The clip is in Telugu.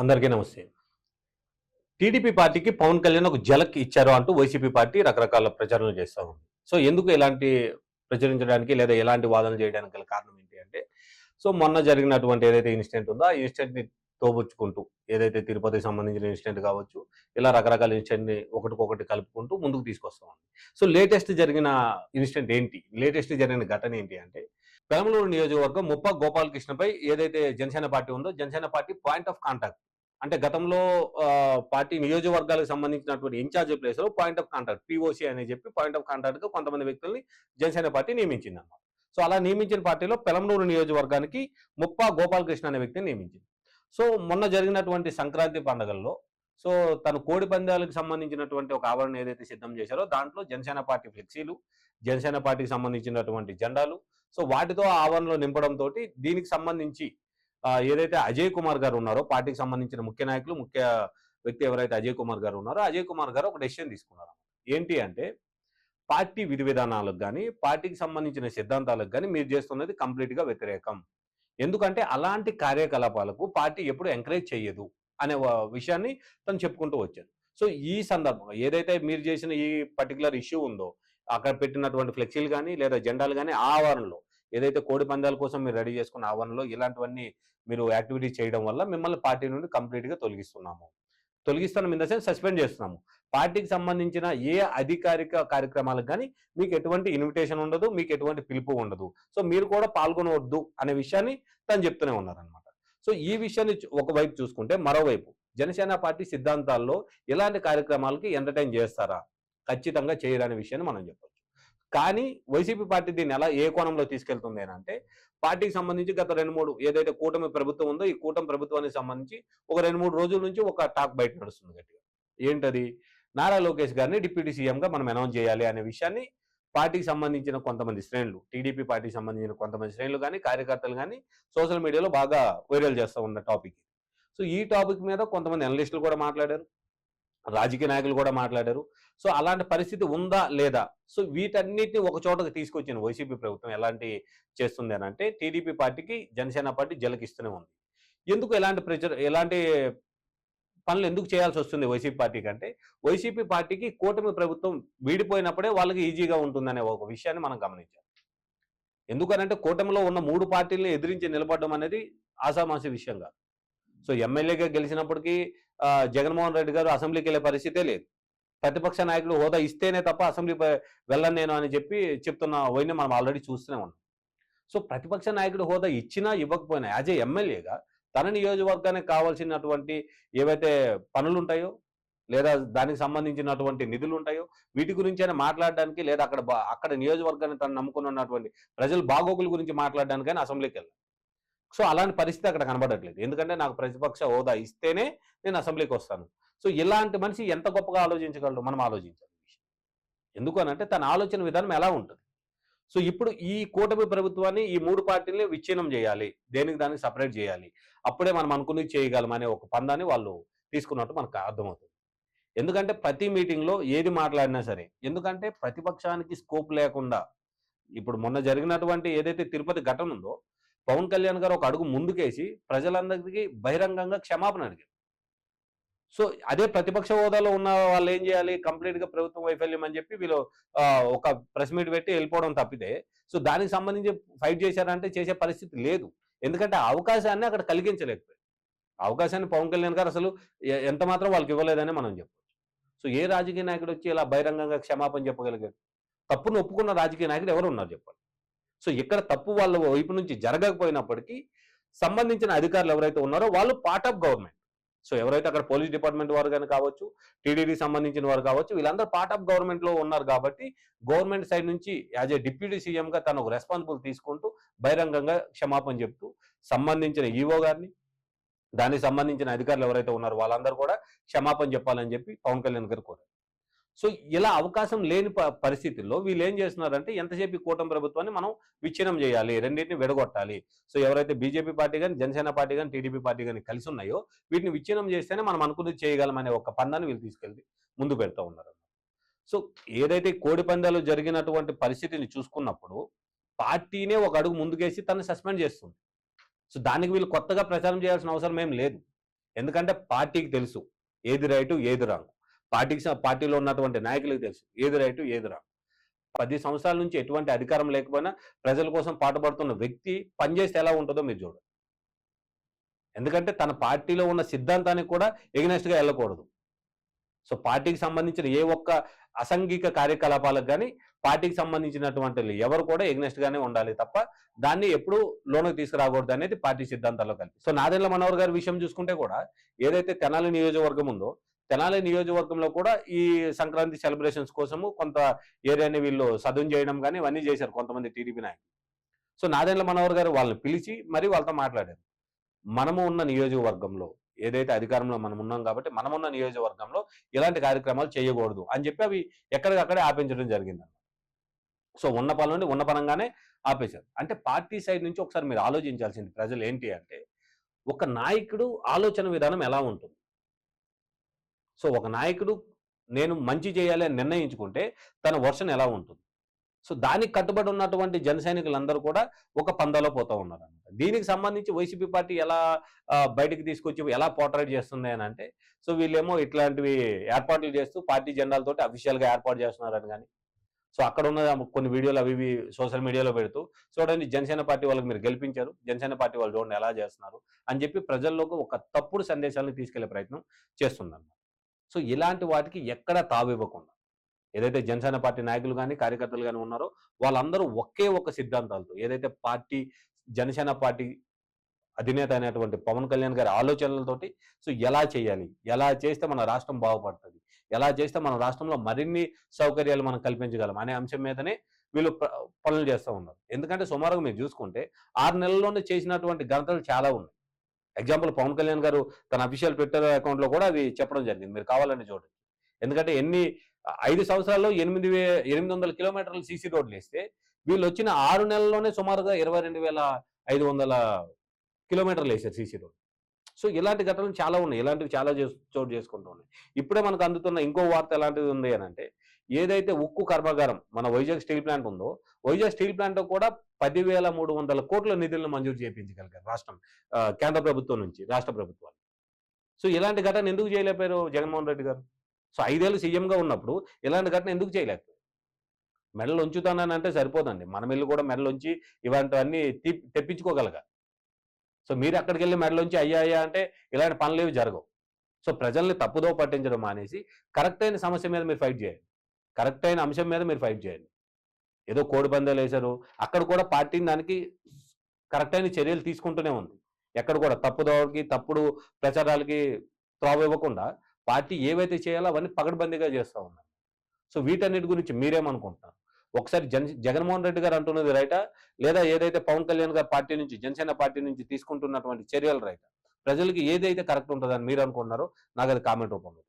అందరికీ నమస్తే. టీడీపీ పార్టీకి పవన్ కళ్యాణ్ ఒక జలక్ ఇచ్చారు అంటూ వైసీపీ పార్టీ రకరకాల ప్రచారాలు చేస్తూ ఉంది. సో ఎందుకు ఎలాంటి ప్రచురించడానికి లేదా ఎలాంటి వాదనలు చేయడానికి గల కారణం ఏంటి అంటే సో మొన్న జరిగినటువంటి ఏదైతే ఇన్సిడెంట్ ఉందో ఆ ఇన్సిడెంట్ని తోబుచ్చుకుంటూ ఏదైతే తిరుపతికి సంబంధించిన ఇన్సిడెంట్ కావచ్చు ఇలా రకరకాల ఇన్సిడెంట్ని ఒకటికొకటి కలుపుకుంటూ ముందుకు తీసుకొస్తా ఉంది. సో లేటెస్ట్ జరిగిన ఇన్సిడెంట్ ఏంటి? లేటెస్ట్ జరిగిన ఘటన ఏంటి అంటే పెరమలూరు నియోజకవర్గం ముప్ప గోపాలకృష్ణపై ఏదైతే జనసేన పార్టీ ఉందో Janasena party point of contact అంటే గతంలో పార్టీ నియోజకవర్గాలకు సంబంధించినటువంటి ఇన్ఛార్జ్ ప్లేస్లో పాయింట్ ఆఫ్ కాంటాక్ట్ పిఓసి అని చెప్పి పాయింట్ ఆఫ్ కాంటాక్ట్గా కొంతమంది వ్యక్తుల్ని జనసేన పార్టీ నియమించింది అన్నమాట సో అలా నియమించిన పార్టీలో పెలంనూరు నియోజకవర్గానికి ముప్ప గోపాలకృష్ణ అనే వ్యక్తిని నియమించింది. సో మొన్న జరిగినటువంటి సంక్రాంతి పండుగల్లో సో తను కోడి పందాలకు సంబంధించినటువంటి ఒక ఆవరణ ఏదైతే సిద్ధం చేశారో దాంట్లో జనసేన పార్టీ ఫ్లెక్సీలు జనసేన పార్టీకి సంబంధించినటువంటి జెండాలు సో వాటితో ఆవరణలో నింపడంతో దీనికి సంబంధించి ఏదైతే అజయ్ కుమార్ గారు ఉన్నారో పార్టీకి సంబంధించిన ముఖ్య నాయకులు ముఖ్య వ్యక్తి ఎవరైతే అజయ్ కుమార్ గారు ఉన్నారో అజయ్ కుమార్ గారు ఒక డెసిషన్ తీసుకున్నారు ఏంటి అంటే పార్టీ విధి విధానాలకు కానీ పార్టీకి సంబంధించిన సిద్ధాంతాలకు కానీ మీరు చేస్తున్నది కంప్లీట్గా వ్యతిరేకం. ఎందుకంటే అలాంటి కార్యకలాపాలకు పార్టీ ఎప్పుడు ఎంకరేజ్ చేయదు అనే విషయాన్ని తను చెప్పుకుంటూ వచ్చారు సో ఈ సందర్భంగా ఏదైతే మీరు చేసిన ఈ పర్టికులర్ ఇష్యూ ఉందో అక్కడ పెట్టినటువంటి ఫ్లెక్సీలు కానీ లేదా జెండాలు కానీ ఆవరణలో ఏదైతే కోడి పందాల కోసం మీరు రెడీ చేసుకున్న ఆవరణలో ఇలాంటివన్నీ మీరు యాక్టివిటీస్ చేయడం వల్ల మిమ్మల్ని పార్టీ నుండి కంప్లీట్గా తొలగిస్తున్నాము. తొలగిస్తున్నాం ఇన్ ద సెన్స్ సస్పెండ్ చేస్తున్నాము. పార్టీకి సంబంధించిన ఏ అధికారిక కార్యక్రమాలకు కానీ మీకు ఎటువంటి ఇన్విటేషన్ ఉండదు మీకు ఎటువంటి పిలుపు ఉండదు. సో మీరు కూడా పాల్గొనవద్దు అనే విషయాన్ని తను చెప్తూనే ఉన్నారనమాట సో ఈ విషయాన్ని ఒకవైపు చూసుకుంటే మరోవైపు జనసేన పార్టీ సిద్ధాంతాల్లో ఇలాంటి కార్యక్రమాలకి ఎంటర్టైన్ చేస్తారా? ఖచ్చితంగా చేయరనే విషయాన్ని మనం చెప్పొచ్చు. కానీ వైసీపీ పార్టీ దీన్ని ఎలా ఏ కోణంలో తీసుకెళ్తుంది అంటే పార్టీకి సంబంధించి గత రెండు మూడు ఏదైతే కూటమి ప్రభుత్వం ఉందో ఈ కూటమి ప్రభుత్వానికి సంబంధించి ఒక రెండు మూడు రోజుల నుంచి ఒక టాక్ బయట నడుస్తుంది గట్టిగా. ఏంటది? నారా లోకేష్ గారిని డిప్యూటీ సీఎంగా మనం అనౌన్స్ చేయాలి అనే విషయాన్ని పార్టీకి సంబంధించిన కొంతమంది శ్రేణులు టీడీపీ పార్టీకి సంబంధించిన కొంతమంది శ్రేణులు కానీ కార్యకర్తలు కానీ సోషల్ మీడియాలో బాగా వైరల్ చేస్తూ ఉన్న టాపిక్ సో ఈ టాపిక్ మీద కొంతమంది అనలిస్టులు కూడా మాట్లాడారు. రాజకీయ నాయకులు కూడా మాట్లాడారు. సో అలాంటి పరిస్థితి ఉందా? లేదా? సో వీటన్నిటిని ఒక చోటకి తీసుకొచ్చిన వైసీపీ ప్రభుత్వం. ఎలాంటి చేస్తుంది అని అంటే టీడీపీ పార్టీకి జనసేన పార్టీ జలకిస్తూనే ఉంది. ఎందుకు ఎలాంటి ప్రచార ఎలాంటి పనులు ఎందుకు చేయాల్సి వస్తుంది వైసీపీ పార్టీకి అంటే వైసీపీ పార్టీకి కూటమి ప్రభుత్వం వీడిపోయినప్పుడే వాళ్ళకి ఈజీగా ఉంటుందనే ఒక విషయాన్ని మనం గమనించాం ఎందుకనంటే కూటమిలో ఉన్న మూడు పార్టీల్ని ఎదిరించి నిలబడడం అనేది ఆసామాసి విషయం కాదు. సో ఎమ్మెల్యేగా గెలిచినప్పటికీ జగన్మోహన్ రెడ్డి గారు అసెంబ్లీకి వెళ్ళే పరిస్థితే లేదు. ప్రతిపక్ష నాయకుడు హోదా ఇస్తేనే తప్ప అసెంబ్లీ వెళ్ళను నేను అని చెప్పి చెప్తున్న వైన మనం ఆల్రెడీ చూస్తూనే ఉన్నాం. సో ప్రతిపక్ష నాయకుడు హోదా ఇచ్చినా ఇవ్వకపోయినా యాజ్ ఏ ఎమ్మెల్యేగా తన నియోజకవర్గానికి కావాల్సినటువంటి ఏవైతే పనులు ఉంటాయో లేదా దానికి సంబంధించినటువంటి నిధులు ఉంటాయో వీటి గురించి అయినా మాట్లాడడానికి లేదా అక్కడ బా- అక్కడ నియోజకవర్గాన్ని తను నమ్ముకున్నటువంటి ప్రజలు బాగోగుల గురించి మాట్లాడడానికైనా అసెంబ్లీకి వెళ్ళాలి. సో అలాంటి పరిస్థితి అక్కడ కనబడట్లేదు. ఎందుకంటే నాకు ప్రతిపక్ష హోదా ఇస్తేనే నేను అసెంబ్లీకి వస్తాను. సో ఇలాంటి మనిషి ఎంత గొప్పగా ఆలోచించగలడు? మనం ఆలోచించాలి విషయం. ఎందుకు అనంటే తన ఆలోచన విధానం ఎలా ఉంటుంది? సో ఇప్పుడు ఈ కూటమి ప్రభుత్వాన్ని ఈ మూడు పార్టీల్ని విచ్ఛిన్నం చేయాలి. దేనికి దానికి సపరేట్ చేయాలి? అప్పుడే మనం అనుకుని చేయగలం అనే ఒక పందాన్ని వాళ్ళు తీసుకున్నట్టు మనకు అర్థమవుతుంది. ఎందుకంటే ప్రతి మీటింగ్లో ఏది మాట్లాడినా సరే ఎందుకంటే ప్రతిపక్షానికి స్కోప్ లేకుండా ఇప్పుడు మొన్న జరిగినటువంటి ఏదైతే తిరుపతి ఘటన ఉందో పవన్ కళ్యాణ్ గారు ఒక అడుగు ముందుకేసి ప్రజలందరికీ బహిరంగంగా క్షమాపణ అడిగారు. సో అదే ప్రతిపక్ష హోదాలో ఉన్న వాళ్ళు ఏం చేయాలి? కంప్లీట్గా ప్రభుత్వం వైఫల్యం అని చెప్పి వీళ్ళు ఒక ప్రెస్ మీట్ పెట్టి వెళ్ళిపోవడం తప్పితే సో దానికి సంబంధించి ఫైట్ చేశారంటే చేసే పరిస్థితి లేదు. ఎందుకంటే అవకాశాన్ని అక్కడ కలిగించలేకపోయారు. అవకాశాన్ని పవన్ కళ్యాణ్ గారు అసలు ఎంత మాత్రం వాళ్ళకి ఇవ్వలేదని మనం చెప్పవచ్చు సో ఏ రాజకీయ నాయకుడు వచ్చి ఇలా బహిరంగంగా క్షమాపణ చెప్పగలిగాడు? తప్పును ఒప్పుకున్న రాజకీయ నాయకుడు ఎవరు ఉన్నారు చెప్పండి? సో ఇక్కడ తప్పు వాళ్ళ వైపు నుంచి జరగకపోయినప్పటికీ సంబంధించిన అధికారులు ఎవరైతే ఉన్నారో వాళ్ళు పార్ట్ ఆఫ్ గవర్నమెంట్ సో ఎవరైతే అక్కడ పోలీస్ డిపార్ట్మెంట్ వారు కానీ కావచ్చు టీడీడీ సంబంధించిన వారు కావచ్చు వీళ్ళందరూ పార్ట్ ఆఫ్ గవర్నమెంట్లో ఉన్నారు కాబట్టి గవర్నమెంట్ సైడ్ నుంచి యాజ్ ఏ డిప్యూటీ సీఎం గా తను ఒక రెస్పాన్సిబుల్ తీసుకుంటూ బహిరంగంగా క్షమాపణ చెప్తూ సంబంధించిన ఈవో గారిని దానికి సంబంధించిన అధికారులు ఎవరైతే ఉన్నారో వాళ్ళందరూ కూడా క్షమాపణ చెప్పాలని చెప్పి పవన్ కళ్యాణ్ గారు కోరారు. సో ఇలా అవకాశం లేని ప- పరిస్థితుల్లో వీళ్ళు ఏం చేస్తున్నారంటే ఎంతసేపు కూటమి ప్రభుత్వాన్ని మనం విచ్ఛిన్నం చేయాలి రెండింటిని విడగొట్టాలి. సో ఎవరైతే బీజేపీ పార్టీ కానీ జనసేన పార్టీ కానీ టీడీపీ పార్టీ కానీ కలిసి ఉన్నాయో వీటిని విచ్ఛిన్నం చేస్తేనే మనం అనుకున్నది చేయగలమనే ఒక పందాన్ని వీళ్ళు తీసుకెళ్ళి ముందు పెడతా ఉన్నారు సో ఏదైతే కోడి పందాలు జరిగినటువంటి పరిస్థితిని చూసుకున్నప్పుడు పార్టీనే ఒక అడుగు ముందుకేసి తను సస్పెండ్ చేస్తుంది. సో దానికి వీళ్ళు కొత్తగా ప్రచారం చేయాల్సిన అవసరం ఏం లేదు. ఎందుకంటే పార్టీకి తెలుసు ఏది రైటు ఏది రాంగ్. పార్టీకి పార్టీలో ఉన్నటువంటి నాయకులకు తెలుసు. ఏది రైటు ఏది రా పది సంవత్సరాల నుంచి ఎటువంటి అధికారం లేకపోయినా ప్రజల కోసం పాటుపడుతున్న వ్యక్తి పనిచేస్తే ఎలా ఉంటుందో మీరు చూడండి. ఎందుకంటే తన పార్టీలో ఉన్న సిద్ధాంతానికి కూడా ఎగ్నెస్ట్గా వెళ్ళకూడదు సో పార్టీకి సంబంధించిన ఏ ఒక్క అసంఘిక కార్యకలాపాలకు కానీ పార్టీకి సంబంధించినటువంటి ఎవరు కూడా ఎగ్నెస్ట్ గానే ఉండాలి తప్ప దాన్ని ఎప్పుడు లోనకి తీసుకురాకూడదు అనేది పార్టీ సిద్ధాంతాల్లో కలిపి. సో నాదెండ్ల మనోహర్ గారి విషయం చూసుకుంటే కూడా ఏదైతే తెనాలి నియోజకవర్గం ఉందో తెనాలి నియోజకవర్గంలో కూడా ఈ సంక్రాంతి సెలబ్రేషన్స్ కోసము కొంత ఏరియాని వీళ్ళు సదును చేయడం కానీ ఇవన్నీ చేశారు కొంతమంది టీడీపీ నాయకులు. సో నాదెండ్ల మనోహర్ గారు వాళ్ళని పిలిచి మరి వాళ్ళతో మాట్లాడారు. మనము ఉన్న నియోజకవర్గంలో ఏదైతే అధికారంలో మనం ఉన్నాం కాబట్టి మనమున్న నియోజకవర్గంలో ఇలాంటి కార్యక్రమాలు చేయకూడదు అని చెప్పి అవి ఎక్కడికక్కడే ఆపించడం జరిగింది సో ఉన్న పనులని ఉన్న పనంగానే ఆపేశారు. అంటే పార్టీ సైడ్ నుంచి ఒకసారి మీరు ఆలోచించాల్సింది ప్రజలు ఏంటి అంటే ఒక నాయకుడు ఆలోచన విధానం ఎలా ఉంటుంది? సో ఒక నాయకుడు నేను మంచి చేయాలి అని నిర్ణయించుకుంటే తన వర్షన్ ఎలా ఉంటుంది? సో దానికి కట్టుబడి ఉన్నటువంటి జన సైనికులందరూ కూడా ఒక పందాలో పోతూ ఉన్నారు అనమాట దీనికి సంబంధించి వైసీపీ పార్టీ ఎలా బయటకు బయటికి తీసుకొచ్చి ఎలా పోర్ట్రేట్ చేస్తుంది అని అంటే సో వీళ్ళేమో ఇట్లాంటివి ఏర్పాట్లు చేస్తూ పార్టీ జెండాలతోటి అఫీషియల్గా ఏర్పాటు చేస్తున్నారని కానీ సో అక్కడ ఉన్న కొన్ని వీడియోలు అవి ఇవి సోషల్ మీడియాలో పెడుతూ చూడండి జనసేన పార్టీ వాళ్ళకి మీరు గెలిపించారు జనసేన పార్టీ వాళ్ళు చూడండి ఎలా చేస్తున్నారు అని చెప్పి ప్రజల్లోకి ఒక తప్పుడు సందేశాలను తీసుకెళ్ళే ప్రయత్నం చేస్తుందన్నమాట. సో ఇలాంటి వాటికి ఎక్కడ తావివ్వకుండా. ఏదైతే జనసేన పార్టీ నాయకులు కానీ కార్యకర్తలు కానీ ఉన్నారో వాళ్ళందరూ ఒకే ఒక సిద్ధాంతాలతో ఏదైతే పార్టీ జనసేన పార్టీ అధినేత అయినటువంటి పవన్ కళ్యాణ్ గారి ఆలోచనలతోటి సో ఎలా చేయాలి? ఎలా చేస్తే మన రాష్ట్రం బాగుపడుతుంది? ఎలా చేస్తే మన రాష్ట్రంలో మరిన్ని సౌకర్యాలు మనం కల్పించగలం? అనే అంశం మీదనే వీళ్ళు పనులు చేస్తూ ఉన్నారు. ఎందుకంటే సుమారుగా మీరు చూసుకుంటే ఆరు నెలల్లోనే చేసినటువంటి ఘనతలు చాలా ఉన్నాయి. ఎగ్జాంపుల్ పవన్ కళ్యాణ్ గారు తన అఫీషియల్ ట్విట్టర్ అకౌంట్లో కూడా అది చెప్పడం జరిగింది. మీరు కావాలని చూడండి. ఎందుకంటే ఎన్ని ఐదు సంవత్సరాల్లో ఎనిమిది వే ఎనిమిది వందల కిలోమీటర్లు సీసీ రోడ్లు వేస్తే వీళ్ళు వచ్చిన ఆరు నెలల్లోనే సుమారుగా ఇరవై రెండు వేల ఐదు వందల కిలోమీటర్లు వేసారు సీసీ రోడ్ సో ఇలాంటి ఘటనలు చాలా ఉన్నాయి. ఇలాంటివి చాలా చోటు చేసుకుంటూ ఉన్నాయి. ఇప్పుడే మనకు అందుతున్న ఇంకో వార్త ఎలాంటిది ఉంది అని అంటే ఏదైతే ఉక్కు కర్మాగారం మన వైజాగ్ స్టీల్ ప్లాంట్ ఉందో వైజాగ్ స్టీల్ ప్లాంట్ కూడా పదివేల మూడు వందల కోట్ల నిధులను మంజూరు చేయించగలిగారు రాష్ట్రం కేంద్ర ప్రభుత్వం నుంచి రాష్ట్ర ప్రభుత్వాలు. సో ఇలాంటి ఘటన ఎందుకు చేయలేకపోయారు జగన్మోహన్ రెడ్డి గారు? సో ఐదేళ్ళు సీఎంగా ఉన్నప్పుడు ఇలాంటి ఘటన ఎందుకు చేయలేకపోయారు? మెడలు ఉంచుతానని అంటే సరిపోదండి. మన ఇల్లు కూడా మెడలోంచి ఇలాంటివన్నీ తీ- తెప్పించుకోగలగా. సో మీరు అక్కడికి వెళ్ళి మెడలోంచి అయ్యా అయ్యా అంటే ఇలాంటి పనులు ఏవి జరగవు. సో ప్రజల్ని తప్పుదో పట్టించడం మానేసి కరెక్ట్ అయిన సమస్య మీద మీరు ఫైట్ చేయండి. కరెక్ట్ అయిన అంశం మీద మీరు ఫైట్ చేయండి. ఏదో కోడి పందాలు వేశారు. అక్కడ కూడా పార్టీ దానికి కరెక్ట్ అయిన చర్యలు తీసుకుంటూనే ఉంది. ఎక్కడ కూడా తప్పుదోవకి తప్పుడు ప్రచారాలకి త్రోవ ఇవ్వకుండా పార్టీ ఏవైతే చేయాలో అవన్నీ పగడబందీగా చేస్తూ ఉన్నారు. సో వీటన్నిటి గురించి మీరేమనుకుంటున్నారు? ఒకసారి జన్ జగన్మోహన్ రెడ్డి గారు అంటున్నది రైటా? లేదా ఏదైతే పవన్ కళ్యాణ్ గారి పార్టీ నుంచి జనసేన పార్టీ నుంచి తీసుకుంటున్నటువంటి చర్యలు రైటా? ప్రజలకి ఏదైతే కరెక్ట్ ఉంటుందని మీరు అనుకుంటున్నారో నాకు అది కామెంట్ రూపంలో